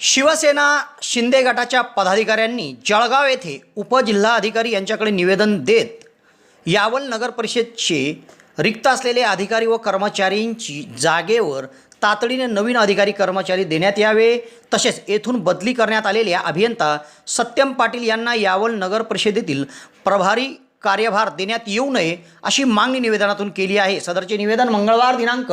शिवसेना शिंदे गटाच्या पदाधिकाऱ्यांनी जळगाव येथे उपजिल्हाधिकारी यांच्याकडे निवेदन देत यावल नगर परिषदचे रिक्त असलेले अधिकारी व कर्मचाऱ्यांची जागेवर तातडीने नवीन अधिकारी कर्मचारी देण्यात यावे तसेच येथून बदली करण्यात आलेल्या अभियंता सत्यम पाटील यांना यावल नगर परिषदेतील प्रभारी कार्यभार देण्यात येऊ नये अशी मागणी निवेदनातून केली आहे. सदरचे निवेदन मंगळवार दिनांक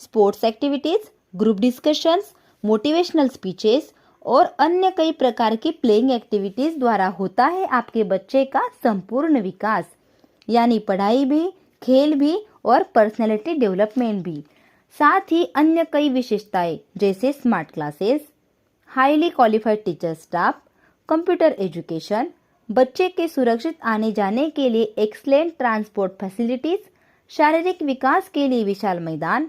sports activities, group discussions, motivational speeches और अन्य कई प्रकार की प्लेइंग एक्टिविटीज़ द्वारा होता है आपके बच्चे का संपूर्ण विकास, यानी पढ़ाई भी, खेल भी और पर्सनैलिटी डेवलपमेंट भी। साथ ही अन्य कई विशेषताएँ, जैसे smart classes highly qualified teacher staff computer education बच्चे के सुरक्षित आने जाने के लिए एक्सलेंट ट्रांसपोर्ट फैसिलिटीज़ शारीरिक विकास के लिए विशाल मैदान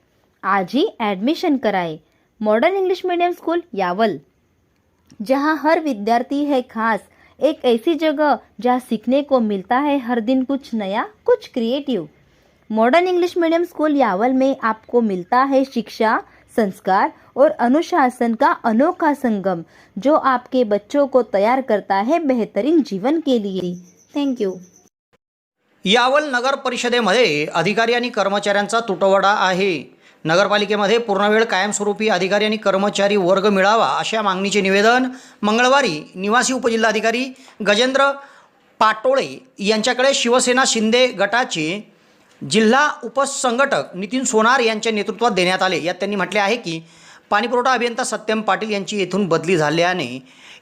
आज ही एडमिशन कराए. Modern English medium school Yawal. जहाँ हर विद्यार्थी है खास एक ऐसी जगह जहाँ सीखने को मिलता है हर दिन कुछ नया कुछ creative modern English medium school Yawal में आपको मिलता है शिक्षा संस्कार और अनुशासन का अनोखा संगम जो आपके बच्चों को तैयार करता है बेहतरीन जीवन के लिए. थैंक यू यावल नगर परिषदेमध्ये अधिकारी आणि कर्मचाऱ्यांचा तुटवडा आहे. नगरपालिकेमध्ये पूर्णवेळ कायमस्वरूपी अधिकारी आणि कर्मचारी वर्ग मिळावा अशा मागणीचे निवेदन मंगळवारी निवासी उपजिल्हाधिकारी गजेंद्र पाटोळे यांच्याकडे शिवसेना शिंदे गटाचे जिल्हा उपसंघटक नितीन सोनार यांच्या नेतृत्वात देण्यात आले. यात त्यांनी म्हटले आहे की पाणीपुरवठा अभियंता सत्यम पाटील यांची येथून बदली झाल्याने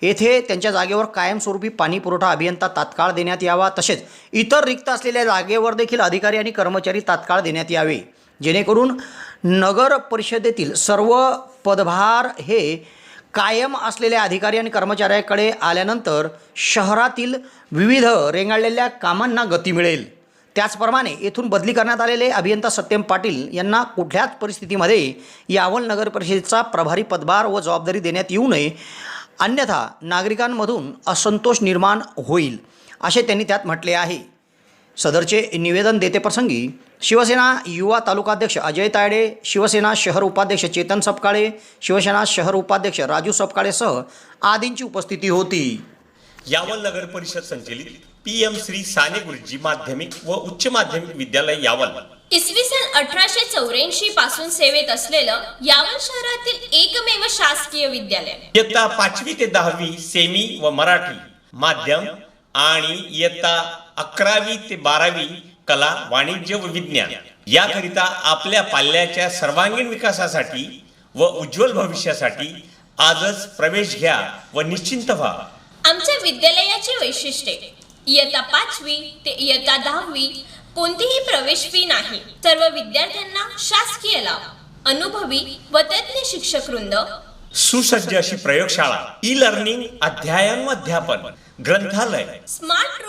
येथे त्यांच्या जागेवर कायमस्वरूपी पाणीपुरवठा अभियंता तात्काळ देण्यात यावा तसेच इतर रिक्त असलेल्या जागेवर देखील अधिकारी आणि कर्मचारी तात्काळ देण्यात यावे जेणेकरून नगर परिषदेतील सर्व पदभार हे कायम असलेल्या अधिकारी आणि कर्मचाऱ्याकडे आल्यानंतर शहरातील विविध रेंगाळलेल्या कामांना गती मिळेल. त्याचप्रमाणे येथून बदली करण्यात आलेले अभियंता सत्यम पाटील यांना कुठल्याच परिस्थितीमध्ये यावल नगर परिषदेचा प्रभारी पदभार व जबाबदारी देण्यात येऊ नये. अन्यथा नागरिकांमधून असंतोष निर्माण होईल असे त्यांनी त्यात म्हटले आहे. सदरचे निवेदन देतेप्रसंगी शिवसेना युवा तालुकाध्यक्ष अजय तायडे शिवसेना शहर उपाध्यक्ष चेतन सपकाळे शिवसेना शहर उपाध्यक्ष राजू सपकाळेसह आदींची उपस्थिती होती. यावल नगर परिषद संचलित पी एम श्री साने गुरुजी माध्यमिक व उच्च माध्यमिक विद्यालय यावल. इसवी सन अठराशे चौऱ्याऐंशी पासून सेवेत असलेलं यावल शहरातील एकमेव शासकीय विद्यालय. इयत्ता पाचवी ते दहावी सेमी व मराठी माध्यम आणि इयत्ता अकरावी ते बारावी कला वाणिज्य व विज्ञान याकरिता आपल्या पाल्याच्या सर्वांगीण विकासासाठी व उज्ज्वल भविष्यासाठी आजच प्रवेश घ्या व निश्चिंत व्हा. आमच्या विद्यालयाची वैशिष्ट्ये इयत्ता पाचवी ते इयत्ता दहावी कोणतीही प्रवेश फी नाही. सर्व विद्यार्थ्यांना शासकीय लाभ अनुभवी व तज्ञ शिक्षक वृंद. सुसज्ज अशी प्रयोगशाळा ई लर्निंग अध्ययन व अध्यापन ग्रंथालय. स्मार्ट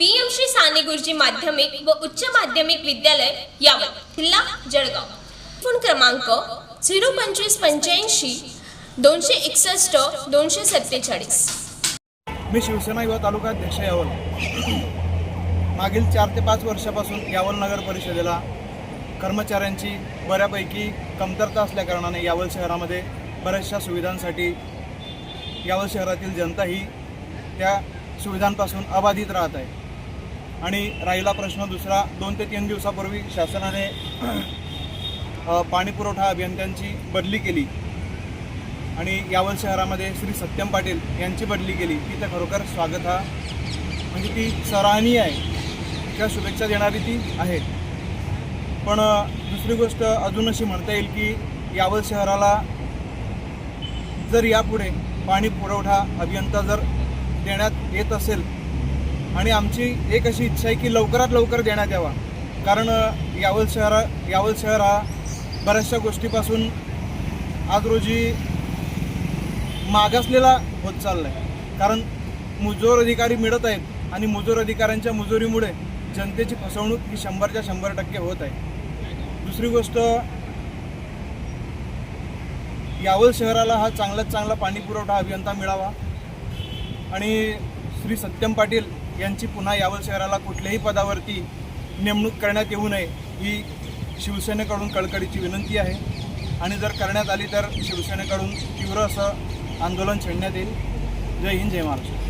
पीएम श्री साने गुरुजी माध्यमिक व उच्च माध्यमिक विद्यालय यावत जिल्हा जळगाव. फोन क्रमांक झिरो पंचवीस पंच्याऐंशी दोनशे एकसष्ट दोनशे सत्तेचाळीस. मी शिवसेना युवा तालुका अध्यक्ष यावल. मागील चार ते पाच वर्षापासून यावल नगर परिषदेला कर्मचाऱ्यांची बऱ्यापैकी कमतरता असल्याकारणाने यावल शहरामध्ये बऱ्याचशा सुविधांसाठी यावल शहरातील जनता ही त्या सुविधांपासून अबाधित राहत आहे. आणि राहिला प्रश्न दुसरा दोन ते तीन दिवसापूर्वी शासनाने पाणीपुरवठा अभियंत्यांची बदली केली. आणि यावल शहरामध्ये श्री सत्यम पाटील यांची बदली केली. ती तर खरोखर स्वागत हा म्हणजे ती सराहनीय आहे. त्या शुभेच्छा देणारी ती आहे पण दुसरी गोष्ट अजून अशी म्हणता येईल की यावल शहराला जर यापुढे पाणी पुरवठा अभियंता जर देण्यात येत असेल आणि आमची एक अशी इच्छा आहे की लवकरात लवकर देण्यात यावा. कारण यावल शहरा यावल शहर हा बऱ्याचशा गोष्टीपासून आज रोजी मागासलेला होत चालला आहे कारण मुजोर अधिकारी मिळत आहेत आणि मुजोर अधिकाऱ्यांच्या मुजोरीमुळे जनतेची फसवणूक ही शंभरच्या शंभर टक्के होत आहे. दुसरी गोष्ट यावल शहराला हा चांगलाच चांगला पाणी पुरवठा अभियंता मिळावा. आणि श्री सत्यम पाटील यांची पुन्हा यावल शहराला कुठल्याही पदावरती नेमणूक करण्यात येऊ नये ही शिवसेनेकडून कळकळीची विनंती आहे. आणि जर करण्यात आली तर शिवसेनेकडून तीव्र असं आंदोलन छेडण्यात येईल. जय हिंद जय महाराष्ट्र.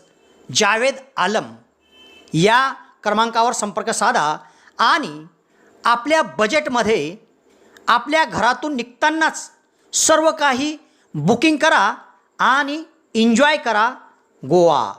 Javed Alam या क्रमांकावर संपर्क साधा आणि आपल्या बजेटमध्ये आपल्या घरातून निघतानाच सर्व काही बुकिंग करा आणि एन्जॉय करा गोवा.